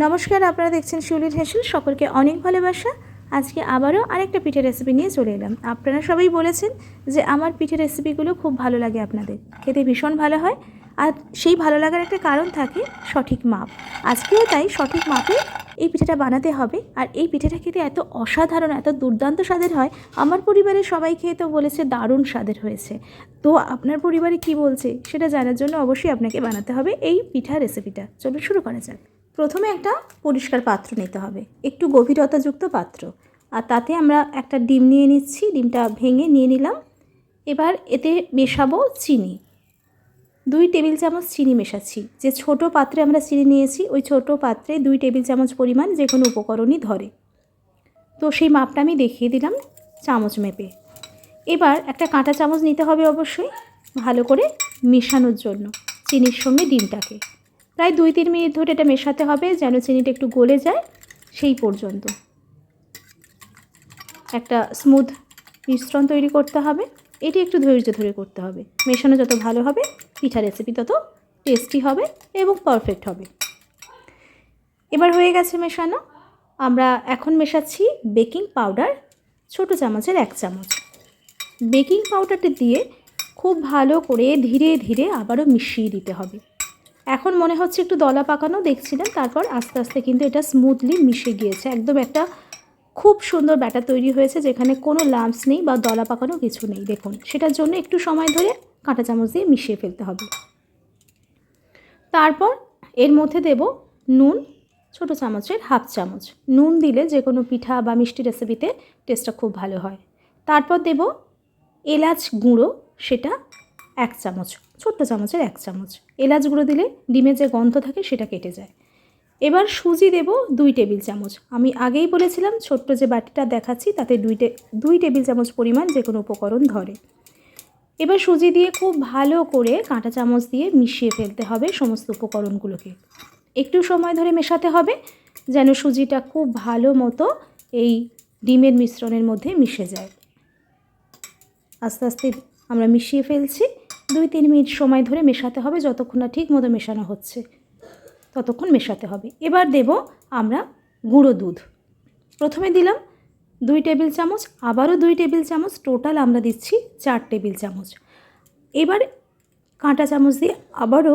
নমস্কার, আপনারা দেখছেন শিউলির হেসেল। সকলকে অনেক ভালোবাসা। আজকে আবারও আরেকটা পিঠের রেসিপি নিয়ে চলে এলাম। আপনারা সবাই বলেছেন যে আমার পিঠের রেসিপিগুলো খুব ভালো লাগে আপনাদের। খেতে ভীষণ ভালো হয়। আর সেই ভালো লাগার একটা কারণ থাকে সঠিক মাপ। আজকেও তাই সঠিক মাপে এই পিঠেটা বানাতে হবে। আর এই পিঠেটা খেতে এত অসাধারণ, এত দুর্দান্ত স্বাদের হয়। আমার পরিবারের সবাই খেয়ে তো বলেছে দারুণ স্বাদের হয়েছে। তো আপনার পরিবারে কি বলছে সেটা জানার জন্য অবশ্যই আপনাকে বানাতে হবে এই পিঠা রেসিপিটা চলুন শুরু করা যাক। প্রথমে একটা পরিষ্কার পাত্র নিতে হবে, একটু গভীরতাযুক্ত পাত্র। আর তাতে আমরা একটা ডিম নিয়ে নিচ্ছি, ডিমটা ভেঙে নিয়ে নিলাম। এবার এতে মেশাবো চিনি। দুই টেবিল চামচ চিনি মেশাচ্ছি। যে ছোট পাত্রে আমরা চিনি নিয়েছি, ওই ছোট পাত্রে দুই টেবিল চামচ পরিমাণ যে কোনো উপকরণই ধরে। তো সেই মাপটা আমি দেখিয়ে দিলাম চামচ মেপে। এবার একটা কাঁটা চামচ নিতে হবে অবশ্যই, ভালো করে মেশানোর জন্য, চিনির সঙ্গে ডিমটাকে। প্রায় দুই তিন মিনিট ধরে এটা মেশাতে হবে যেন চিনিটা একটু গলে যায়, সেই পর্যন্ত। একটা স্মুথ মিশ্রণ তৈরি করতে হবে। এটি একটু ধৈর্য ধরে করতে হবে। মেশানো যত ভালো হবে পিঠা রেসিপি তত টেস্টি হবে এবং পারফেক্ট হবে। এবার হয়ে গেছে মেশানো। আমরা এখন মেশাচ্ছি বেকিং পাউডার ছোট চামচের এক চামচ। বেকিং পাউডারটি দিয়ে খুব ভালো করে ধীরে ধীরে আবারও মিশিয়ে দিতে হবে। এখন মনে হচ্ছে একটু দলা পাকানো, দেখছিলেন? তারপর আস্তে আস্তে কিন্তু এটা স্মুথলি মিশে গিয়েছে। একদম একটা খুব সুন্দর ব্যাটার তৈরি হয়েছে, যেখানে কোনো লাম্পস নেই বা দলা পাকানো কিছু নেই। দেখুন, সেটার জন্য একটু সময় ধরে কাঁটা চামচ দিয়ে মিশিয়ে ফেলতে হবে। তারপর এর মধ্যে দেব নুন, ছোট চামচের হাফ চামচ। নুন দিলে যে কোনো পিঠা বা মিষ্টি রেসিপিতে টেস্টটা খুব ভালো হয়। তারপর দেব এলাচ গুঁড়ো, সেটা এক চামচ। ছোট্ট চামচের এক চামচ। এলাচ গুঁড়ো দিলে ডিমের যে গন্ধ থাকে সেটা কেটে যায়। এবার সুজি দেব দুই টেবিল চামচ। আমি আগেই বলেছিলাম, ছোট্ট যে বাটিটা দেখাচ্ছি তাতে দুই দুই টেবিল চামচ পরিমাণ যে কোনো উপকরণ ধরে। এবার সুজি দিয়ে খুব ভালো করে কাঁটা চামচ দিয়ে মিশিয়ে ফেলতে হবে সমস্ত উপকরণগুলোকে। একটু সময় ধরে মেশাতে হবে, যেন সুজিটা খুব ভালো মতো এই ডিমের মিশ্রণের মধ্যে মিশে যায়। আস্তে আস্তে আমরা মিশিয়ে ফেলছি। দুই তিন মিনিট সময় ধরে মেশাতে হবে, যতক্ষণ না ঠিক মতো মেশানো হচ্ছে। ততক্ষণ মেশাতে হবে। এবার দেব আমরা গুঁড়ো দুধ। প্রথমে দিলাম দুই টেবিল চামচ, আবারও দুই টেবিল চামচ, টোটাল আমরা দিচ্ছি চার টেবিল চামচ। এবার কাঁটা চামচ দিয়ে আবারও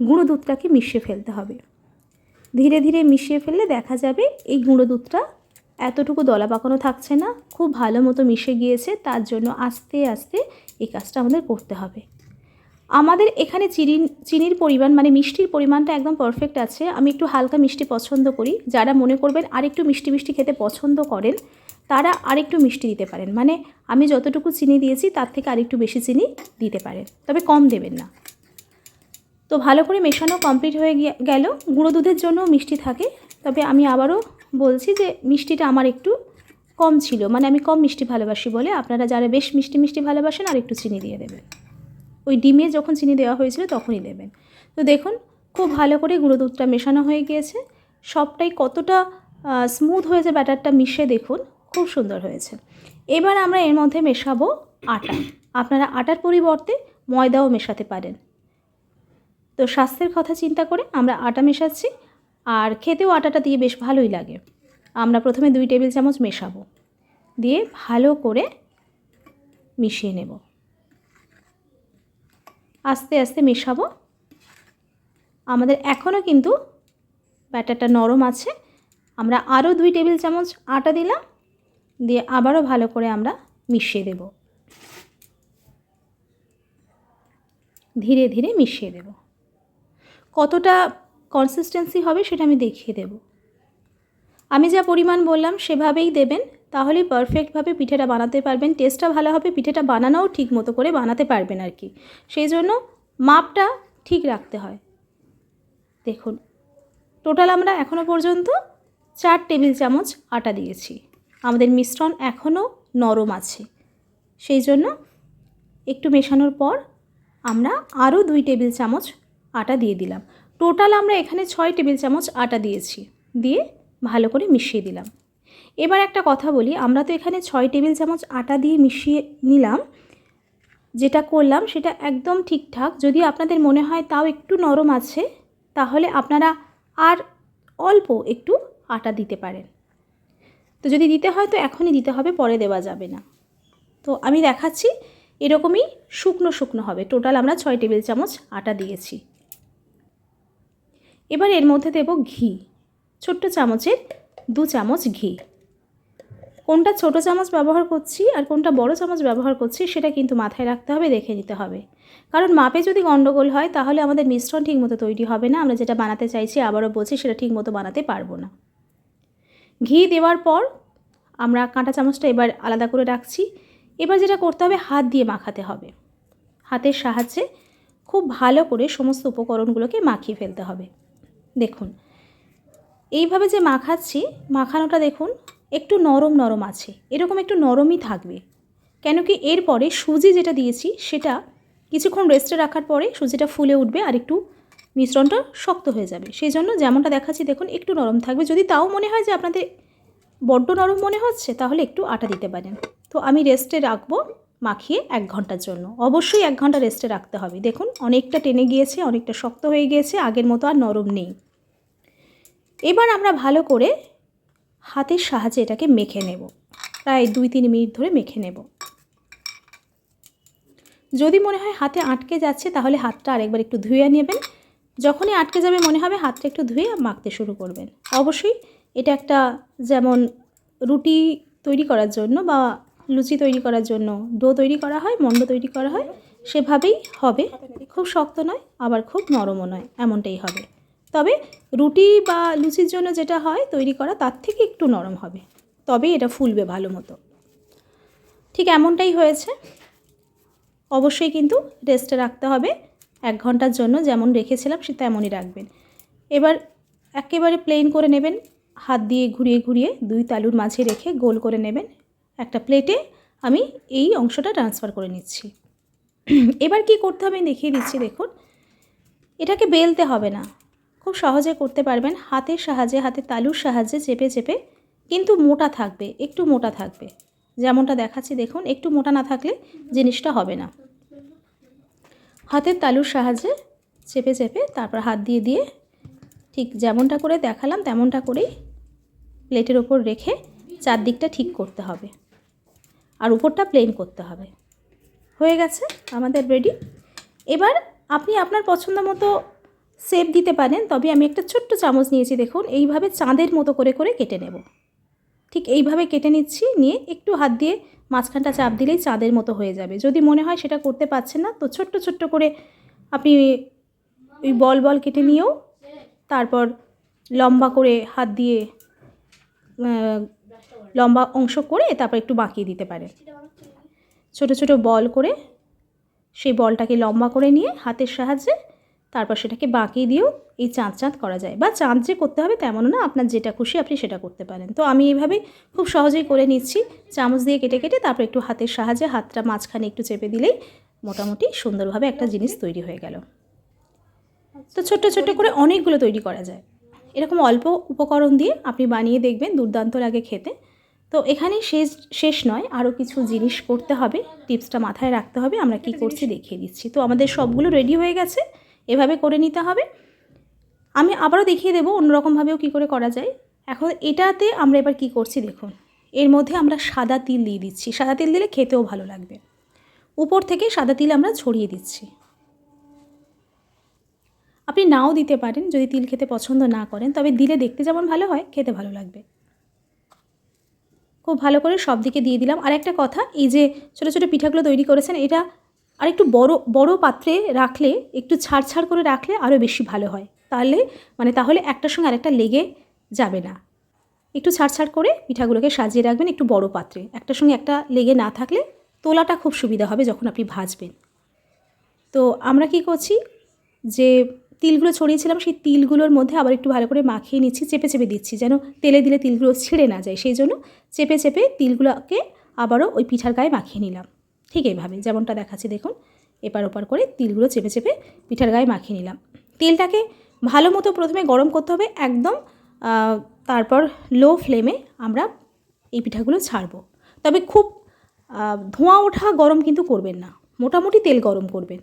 গুঁড়ো দুধটাকে মিশিয়ে ফেলতে হবে। ধীরে ধীরে মিশিয়ে ফেললে দেখা যাবে এই গুঁড়ো দুধটা এতটুকু দলা পাকানো থাকছে না, খুব ভালো মতো মিশে গিয়েছে, তার জন্য আস্তে আস্তে এই কাজটা আমাদের করতে হবে। আমাদের এখানে চিনি, চিনির পরিমাণ মানে মিষ্টির পরিমাণটা একদম পারফেক্ট আছে। আমি একটু হালকা মিষ্টি পছন্দ করি। যারা মনে করবেন আরেকটু মিষ্টি মিষ্টি খেতে পছন্দ করেন, তারা আরেকটু মিষ্টি দিতে পারেন। মানে আমি যতটুকু চিনি দিয়েছি, তার থেকে আরেকটু বেশি চিনি দিতে পারেন। তবে কম দেবেন না। তো ভালো করে মেশানো কমপ্লিট হয়ে গেল। গুঁড়ো দুধের জন্য মিষ্টি থাকে। তবে আমি আবারও বলছি যে, মিষ্টিটা আমার একটু কম ছিল মানে আমি কম মিষ্টি ভালোবাসি বলে আপনারা যারা বেশ মিষ্টি মিষ্টি ভালোবাসেন আর একটু চিনি দিয়ে দেবেন। ওই ডিমে যখন চিনি দেওয়া হয়েছিল তখনই দেবেন। তো দেখুন, খুব ভালো করে গুঁড়ো দুধটা মেশানো হয়ে গিয়েছে। সবটাই কতটা স্মুথ হয়েছে, ব্যাটারটা মিশে দেখুন, খুব সুন্দর হয়েছে। এবার আমরা এর মধ্যে মেশাবো আটা। আপনারা আটার পরিবর্তে ময়দাও মেশাতে পারেন। তো স্বাস্থ্যের কথা চিন্তা করে আমরা আটা মেশাচ্ছি, আর খেতেও আটাটা দিয়ে বেশ ভালোই লাগে। আমরা প্রথমে দুই টেবিল চামচ মেশাবো। দিয়ে ভালো করে মিশিয়ে নেব। আস্তে আস্তে মেশাবো। আমাদের এখনও কিন্তু ব্যাটারটা নরম আছে। আমরা আরও দুই টেবিল চামচ আটা দিলাম। দিয়ে আবারও ভালো করে আমরা মিশিয়ে দেব। ধীরে ধীরে মিশিয়ে দেব। কতটা কনসিস্টেন্সি হবে সেটা আমি দেখিয়ে দেব। আমি যা পরিমাণ বললাম সেভাবেই দেবেন, তাহলেই পারফেক্টভাবে পিঠেটা বানাতে পারবেন। টেস্টটা ভালো হবে, পিঠেটা বানানোও ঠিক মতো করে বানাতে পারবেন আর কি। সেই জন্য মাপটা ঠিক রাখতে হয়। দেখুন টোটাল আমরা এখনও পর্যন্ত চার টেবিল চামচ আটা দিয়েছি। আমাদের মিশ্রণ এখনও নরম আছে। সেই জন্য একটু মেশানোর পর আমরা আরও দুই টেবিল চামচ আটা দিয়ে দিলাম। টোটাল আমরা এখানে ছয় টেবিল চামচ আটা দিয়েছি। দিয়ে ভালো করে মিশিয়ে দিলাম। এবার একটা কথা বলি, আমরা তো এখানে ছয় টেবিল চামচ আটা দিয়ে মিশিয়ে নিলাম। যেটা করলাম সেটা একদম ঠিকঠাক। যদি আপনাদের মনে হয় তাও একটু নরম আছে, তাহলে আপনারা আর অল্প একটু আটা দিতে পারেন। তো যদি দিতে হয় তো এখনই দিতে হবে, পরে দেওয়া যাবে না। তো আমি দেখাচ্ছি, এরকমই শুকনো শুকনো হবে। টোটাল আমরা ছয় টেবিল চামচ আটা দিয়েছি। এবার এর মধ্যে দেব ঘি। ছোট্ট চামচের দু চামচ ঘি। কোনটা ছোট চামচ ব্যবহার করছি আর কোনটা বড় চামচ ব্যবহার করছি সেটা কিন্তু মাথায় রাখতে হবে, দেখে নিতে হবে। কারণ মাপে যদি গণ্ডগোল হয় তাহলে আমাদের মিশ্রণ ঠিকমতো তৈরি হবে না। আমরা যেটা বানাতে চাইছি, আবারও বলছি, সেটা ঠিকমতো বানাতে পারব না। ঘি দেওয়ার পর আমরা কাঁটা চামচটা এবার আলাদা করে রাখছি। এবার যেটা করতে হবে, হাত দিয়ে মাখাতে হবে। হাতের সাহায্যে খুব ভালো করে সমস্ত উপকরণগুলোকে মাখিয়ে ফেলতে হবে। দেখুন এইভাবে যে মাখাচ্ছি, মাখানোটা দেখুন, একটু নরম নরম আছে। এরকম একটু নরমই থাকবে। কেন কি এরপরে সুজি যেটা দিয়েছি, সেটা কিছুক্ষণ রেস্টে রাখার পরে সুজিটা ফুলে উঠবে আর একটু মিশ্রণটা শক্ত হয়ে যাবে। সেই জন্য যেমনটা দেখাচ্ছি, দেখুন, একটু নরম থাকবে। যদি তাও মনে হয় যে আপনাদের বড্ড নরম মনে হচ্ছে, তাহলে একটু আটা দিতে পারেন। তো আমি রেস্টে রাখব মাখিয়ে এক ঘণ্টার জন্য। অবশ্যই এক ঘণ্টা রেস্টে রাখতে হবে। দেখুন, অনেকটা টেনে গিয়েছে, অনেকটা শক্ত হয়ে গিয়েছে, আগের মতো আর নরম নেই। এবার আমরা ভালো করে হাতের সাহায্যে এটাকে মেখে নেব। প্রায় দুই তিন মিনিট ধরে মেখে নেব। যদি মনে হয় হাতে আটকে যাচ্ছে, তাহলে হাতটা আরেকবার একটু ধুয়ে নেবেন। যখনই আটকে যাবে মনে হবে হাতটা একটু ধুয়ে মাখতে শুরু করবেন। অবশ্যই এটা একটা যেমন রুটি তৈরি করার জন্য বা লুচি তৈরি করার জন্য, ডো তৈরি করা হয় মণ্ড তৈরি করা হয়, সেভাবেই হবে। খুব শক্ত নয়, আবার খুব নরমও নয়, এমনটাই হবে। তবে রুটি বা লুচির জন্য যেটা হয় তৈরি করা তার থেকে একটু নরম হবে। তবে এটা ফুলবে ভালো মতো। ঠিক এমনটাই হয়েছে। অবশ্যই কিন্তু রেস্টে রাখতে হবে। এক ঘণ্টার জন্য যেমন রেখেছিলাম সে তেমনই রাখবেন। এবার একেবারে প্লেন করে নেবেন। হাত দিয়ে ঘুরিয়ে ঘুরিয়ে দুই তালুর মাঝে রেখে গোল করে নেবেন। একটা প্লেটে আমি এই অংশটা ট্রান্সফার করে নিচ্ছি। এবার কি করতে হবে দেখিয়ে দিচ্ছি, দেখুন। এটাকে বেলতে হবে না। খুব সহজে করতে পারবেন। হাতের সাহায্যে, হাতের তালুর সাহায্যে চেপে চেপে কিন্তু মোটা থাকবে, একটু মোটা থাকবে। যেমনটা দেখাচ্ছি, দেখুন, একটু মোটা না থাকলে জিনিসটা হবে না। হাতের তালুর সাহায্যে চেপে চেপে তারপর হাত দিয়ে দিয়ে ঠিক যেমনটা করে দেখালাম, তেমনটা করেই প্লেটের ওপর রেখে চারদিকটা ঠিক করতে হবে। আর উপরটা প্লেন করতে হবে। হয়ে গেছে, আমাদের রেডি এবার আপনি আপনার পছন্দ মতো সেপ দিতে পারেন, তবে আমি একটা ছোট্ট চামচ নিয়েছি, দেখুন, এইভাবে চাঁদের মতো করে করে কেটে নেব। ঠিক এইভাবে কেটে নিচ্ছি, নিয়ে একটু হাত দিয়ে মাঝখানটা চাপ দিলেই চাঁদের মতো হয়ে যাবে। যদি মনে হয় সেটা করতে পারছেন না, তো ছোট্ট ছোট্ট করে আপনি ওই বল বল কেটে নিয়েও, তারপর লম্বা করে হাত দিয়ে লম্বা অংশ করে তারপর একটু বাঁকিয়ে দিতে পারেন। ছোট ছোট বল করে সেই বলটাকে লম্বা করে নিয়ে হাতের সাহায্যে তারপর সেটাকে বাঁকিয়ে দিয়েও এই চাঁদ চাঁদ করা যায়। বা চাঁদ যে করতে হবে তেমনও না আপনার যেটা খুশি আপনি সেটা করতে পারেন। তো আমি এইভাবে খুব সহজেই করে নিচ্ছি। চামচ দিয়ে কেটে কেটে তারপর একটু হাতের সাহায্যে হাতটা মাঝখানে একটু চেপে দিলেই মোটামুটি সুন্দরভাবে একটা জিনিস তৈরি হয়ে গেল। তো ছোট্ট ছোট্ট করে অনেকগুলো তৈরি করা যায়। এরকম অল্প উপকরণ দিয়ে আপনি বানিয়ে দেখবেন দুর্দান্ত লাগে খেতে। তো এখানে শেষ শেষ নয় আরও কিছু জিনিস করতে হবে। টিপসটা মাথায় রাখতে হবে। আমরা কি করছি দেখিয়ে দিচ্ছি। তো আমাদের সবগুলো রেডি হয়ে গেছে। এভাবে করে নিতে হবে। আমি আবারও দেখিয়ে দেবো অন্যরকমভাবেও কী করে করা যায়। এখন এটাতে আমরা এবার কি করছি দেখুন। এর মধ্যে আমরা সাদা তিল দিয়ে দিচ্ছি। সাদা তিল দিলে খেতেও ভালো লাগবে। উপর থেকে সাদা তিল আমরা ছড়িয়ে দিচ্ছি। আপনি নাও দিতে পারেন যদি তিল খেতে পছন্দ না করেন। তবে দিলে দেখতে যেমন ভালো হয়, খেতে ভালো লাগবে। খুব ভালো করে সব দিকে দিয়ে দিলাম। আর একটা কথা, এই যে ছোটো ছোটো পিঠাগুলো তৈরি করেছেন, এটা আর একটু বড় বড় পাত্রে রাখলে, একটু ছাড় ছাড় করে রাখলে আরও বেশি ভালো হয়। তাহলে মানে তাহলে একটার সঙ্গে আরেকটা লেগে যাবে না। একটু ছাড় ছাড় করে পিঠাগুলোকে সাজিয়ে রাখবেন একটু বড় পাত্রে। একটার সঙ্গে একটা লেগে না থাকলে তোলাটা খুব সুবিধা হবে যখন আপনি ভাজবেন। তো আমরা কি করছি? যে তিলগুলো ছড়িয়েছিলাম, সেই তিলগুলোর মধ্যে আবার একটু ভালো করে মাখিয়ে নিচ্ছি, চেপে চেপে দিচ্ছি যেন তেলে দিলে তিলগুলো ছিঁড়ে না যায়। সেই জন্য চেপে চেপে তিলগুলোকে আবারও ওই পিঠার গায়ে মাখিয়ে নিলাম। ঠিক এইভাবে যেমনটা দেখাচ্ছি দেখুন। এপার ওপার করে তিলগুলো চেপে চেপে পিঠার গায়ে মাখিয়ে নিলাম। তেলটাকে ভালো মতো প্রথমে গরম করতে হবে একদম তারপর লো ফ্লেমে আমরা এই পিঠাগুলো ছাড়বো। তবে খুব ধোঁয়া ওঠা গরম কিন্তু করবেন না। মোটামুটি তেল গরম করবেন।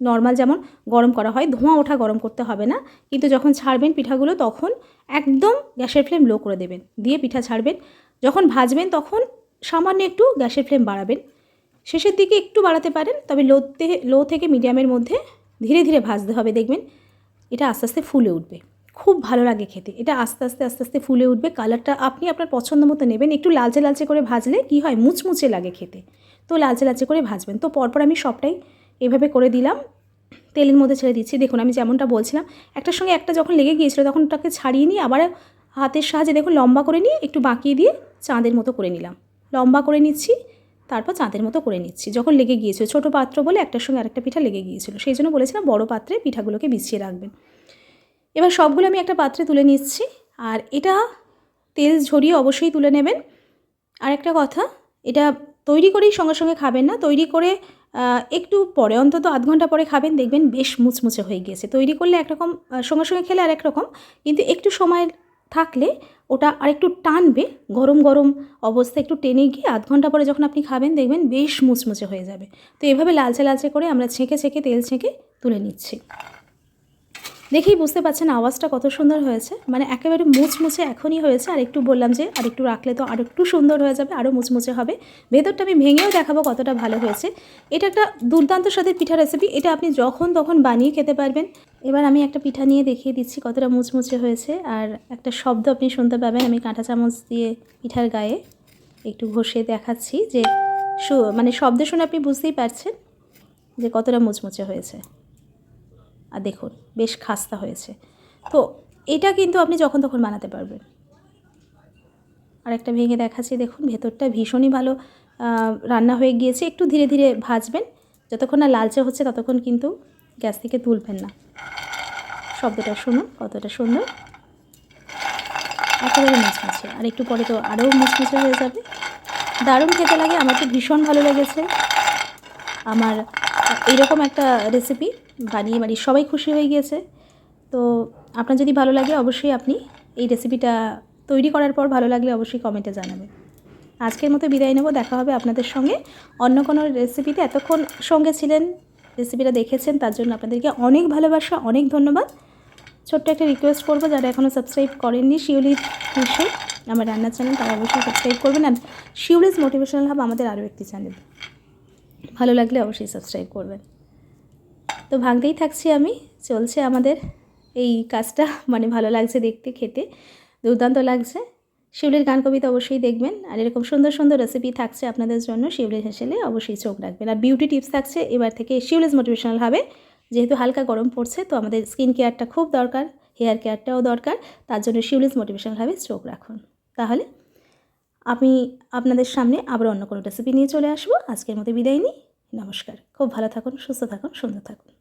নর্মাল যেমন গরম করা হয়, ধোঁয়া ওঠা গরম করতে হবে না। কিন্তু যখন ছাড়বেন পিঠাগুলো তখন একদম গ্যাসের ফ্লেম লো করে দেবেন। দিয়ে পিঠা ছাড়বেন। যখন ভাজবেন তখন সামান্য একটু গ্যাসের ফ্লেম বাড়াবেন। শেষের দিকে একটু বাড়াতে পারেন, তবে লোতে লো থেকে মিডিয়ামের মধ্যে ধীরে ধীরে ভাজতে হবে। দেখবেন এটা আস্তে আস্তে ফুলে উঠবে। খুব ভালো লাগে খেতে। এটা আস্তে আস্তে আস্তে আস্তে ফুলে উঠবে। কালারটা আপনি আপনার পছন্দ মতো নেবেন। একটু লালচে লালচে করে ভাজলে কি হয়? মুচমুচে লাগে খেতে। তো লালচে লালচে করে ভাজবেন। তো পরপর আমি সবটাই এভাবে করে দিলাম। তেলের মধ্যে ছেড়ে দিচ্ছি। দেখুন, আমি যেমনটা বলছিলাম, একটার সঙ্গে একটা যখন লেগে গিয়েছিল, তখন ওটাকে ছাড়িয়ে নিয়ে আবার হাতের সাহায্যে দেখুন লম্বা করে নিয়ে একটু বাঁকিয়ে দিয়ে চাঁদের মতো করে নিলাম। লম্বা করে নিচ্ছি। তারপর চাঁদের মতো করে নিচ্ছি। যখন লেগে গিয়েছিল, ছোটো পাত্র বলে একটার সঙ্গে আরেকটা পিঠা লেগে গিয়েছিল, সেই জন্য বলেছিলাম বড় পাত্রে পিঠাগুলোকে বিছিয়ে রাখবেন। এবার সবগুলো আমি একটা পাত্রে তুলে নিচ্ছি, আর এটা তেল ঝরিয়ে অবশ্যই তুলে নেবেন। আর একটা কথা, এটা তৈরি করেই সঙ্গে সঙ্গে খাবেন না, তৈরি করে একটু পরে, অন্তত আধ ঘণ্টা পরে খাবেন, দেখবেন বেশ মুচমুচে হয়ে গিয়েছে। তৈরি করলে একরকম সঙ্গে সঙ্গে খেলে আর রকম কিন্তু একটু সময় থাকলে ওটা আরেকটু টানবে। গরম গরম অবস্থা একটু টেনে গিয়ে আধ ঘণ্টা পরে যখন আপনি খাবেন, দেখবেন বেশ মুচমুচে হয়ে যাবে। তো এভাবে লালচে লালচে করে আমরা ছেঁকে ছেঁকে তেল ছেঁকে তুলে নিচ্ছি। দেখেই বুঝতে পারছেন আওয়াজটা কত সুন্দর হয়েছে। মানে একেবারে মুচমুচে এখনই হয়েছে। আর একটু বললাম যে, আর একটু রাখলে তো আর একটু সুন্দর হয়ে যাবে আরও মুচমুচে হবে। ভেতরটা আমি ভেঙেও দেখাবো কতটা ভালো হয়েছে। এটা একটা দুর্দান্ত স্বাদের পিঠা রেসিপি এটা আপনি যখন তখন বানিয়ে খেতে পারবেন। এবার আমি একটা পিঠা নিয়ে দেখিয়ে দিচ্ছি কতটা মুচমুচে হয়েছে। আর একটা শব্দ আপনি শুনতে পাবেন আমি কাঁটা চামচ দিয়ে পিঠার গায়ে। একটু ঘষে দেখাচ্ছি যে মানে শব্দ শুনে আপনি বুঝতেই পারছেন যে কতটা মুচমুচে হয়েছে। আর দেখুন, বেশ খাস্তা হয়েছে। তো এটা কিন্তু আপনি যখন তখন বানাতে পারবেন। আর একটা ভেঙে দেখাচ্ছি, দেখুন, ভেতরটা ভীষণই ভালো রান্না হয়ে গিয়েছে। একটু ধীরে ধীরে ভাজবেন। যতক্ষণ না লালচে হচ্ছে, ততক্ষণ কিন্তু গ্যাস থেকে তুলবেন না। শব্দটা শুনুন, কতটা সুন্দর। একেবারে মুচমুচে। আর একটু পরে তো আরও মুচমুচে হয়ে যাবে। দারুণ খেতে লাগে, আমার তো ভীষণ ভালো লেগেছে। আমার এইরকম একটা রেসিপি বানিয়ে বানিয়ে সবাই খুশি হয়ে গিয়েছে। তো আপনার যদি ভালো লাগে অবশ্যই আপনি এই রেসিপিটা তৈরি করার পর ভালো লাগলে অবশ্যই কমেন্টে জানাবেন। আজকের মতো বিদায় নেব, দেখা হবে আপনাদের সঙ্গে অন্য কোনো রেসিপিতে এতক্ষণ সঙ্গে ছিলেন রেসিপিটা দেখেছেন, তার জন্য আপনাদেরকে অনেক ভালোবাসা, অনেক ধন্যবাদ। ছোট্ট একটা রিকোয়েস্ট করব, যারা এখনও সাবস্ক্রাইব করেননি শিউলি কৃষি আমার রান্নার চ্যানেল তারা অবশ্যই সাবস্ক্রাইব করবেন। আর শিউলিজ মোটিভেশনাল হাব আমাদের আরও একটি চ্যানেল ভালো লাগলে অবশ্যই সাবস্ক্রাইব করবেন। তো ভাঙতেই থাকছি আমি, চলছে আমাদের এই কাজটা। মানে ভালো লাগছে দেখতে, খেতে, দুর্দান্ত লাগছে। শিউলির গান কবিতা অবশ্যই দেখবেন, আর এরকম সুন্দর সুন্দর রেসিপি থাকছে আপনাদের জন্য শিউলির হেসেলে অবশ্যই চোখ রাখবেন। আর বিউটি টিপস থাকছে, এবার থেকে শিউলিজ মোটিভেশনাল হবে। যেহেতু হালকা গরম পড়ছে, তো আমাদের স্কিন কেয়ারটা খুব দরকার হেয়ার কেয়ারটাও দরকার, তার জন্য শিউলিজ মোটিভেশনাল হবে, চোখ রাখুন। তাহলে আমি আপনাদের সামনে আবার অন্য কোনো রেসিপি নিয়ে চলে আসব। আজকের মতো বিদায় নিই। নমস্কার। খুব ভালো থাকুন, সুস্থ থাকুন, সুন্দর থাকুন।